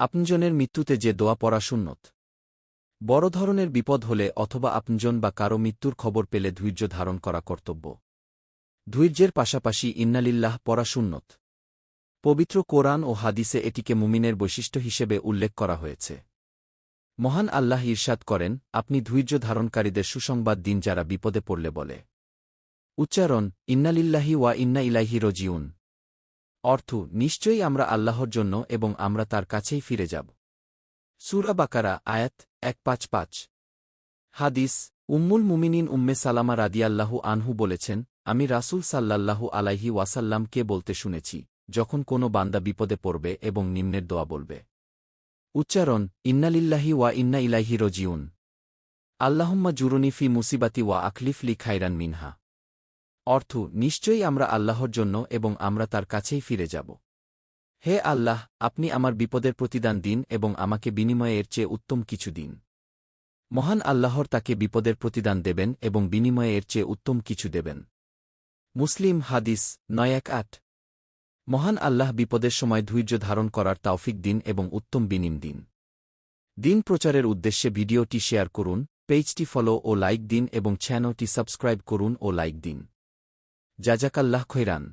আপনজনের মৃত্যুতে যে দোয়া পড়া সুন্নত। বড় ধরনের বিপদ হলে অথবা আপনজন বা কারও মৃত্যুর খবর পেলে ধৈর্য ধারণ করা কর্তব্য। ধৈর্যের পাশাপাশি ইন্নালিল্লাহ পড়া সুন্নত। পবিত্র কোরআন ও হাদিসে এটিকে মুমিনের বৈশিষ্ট্য হিসেবে উল্লেখ করা হয়েছে। মহান আল্লাহ ঈর্ষাদ করেন, আপনি ধৈর্য ধারণকারীদের সুসংবাদ দিন যারা বিপদে পড়লে বলে। উচ্চারণ, ইন্নালিল্লাহি ওয়া ইন্না ইলাইহি রজিউন। অর্থ, নিশ্চয়ই আমরা আল্লাহর জন্য এবং আমরা তার কাছেই ফিরে যাব। সুরা বাকারা, আয়াত এক পাঁচ পাঁচ। হাদিস, উম্মুল মুমিনিন উম্মে সালামা রাদিয়াল্লাহু আনহু বলেছেন, আমি রাসূল সাল্লাল্লাহু আলাইহি ওয়াসাল্লামকে বলতে শুনেছি, যখন কোনো বান্দা বিপদে পড়বে এবং নিম্নের দোয়া বলবে। উচ্চারণ, ইন্নালিল্লাহি ওয়া ইন্না ইলাইহি রজিউন। আল্লাহুম্মা জুরুনি ফি মুসিবাতি ওয়া আখলিফ লি খাইরান মিনহা। অর্থ, নিশ্চয়ই আমরা আল্লাহর জন্য এবং আমরা তার কাছেই ফিরে যাব। হে আল্লাহ, আপনি আমার বিপদের প্রতিদান দিন এবং আমাকে বিনিময়ে এর চেয়ে উত্তম কিছু দিন। মহান আল্লাহর তাকে বিপদের প্রতিদান দেবেন এবং বিনিময়ে এর চেয়ে উত্তম কিছু দেবেন। মুসলিম হাদিস, নয় এক আট। মহান আল্লাহ বিপদের সময় ধৈর্য ধারণ করার তাওফিক দিন এবং উত্তম বিনিম দিন। দিন প্রচারের উদ্দেশ্যে ভিডিওটি শেয়ার করুন, পেজটি ফলো ও লাইক দিন এবং চ্যানেলটি সাবস্ক্রাইব করুন ও লাইক দিন। জাজাকাল্লাহ খৈরান।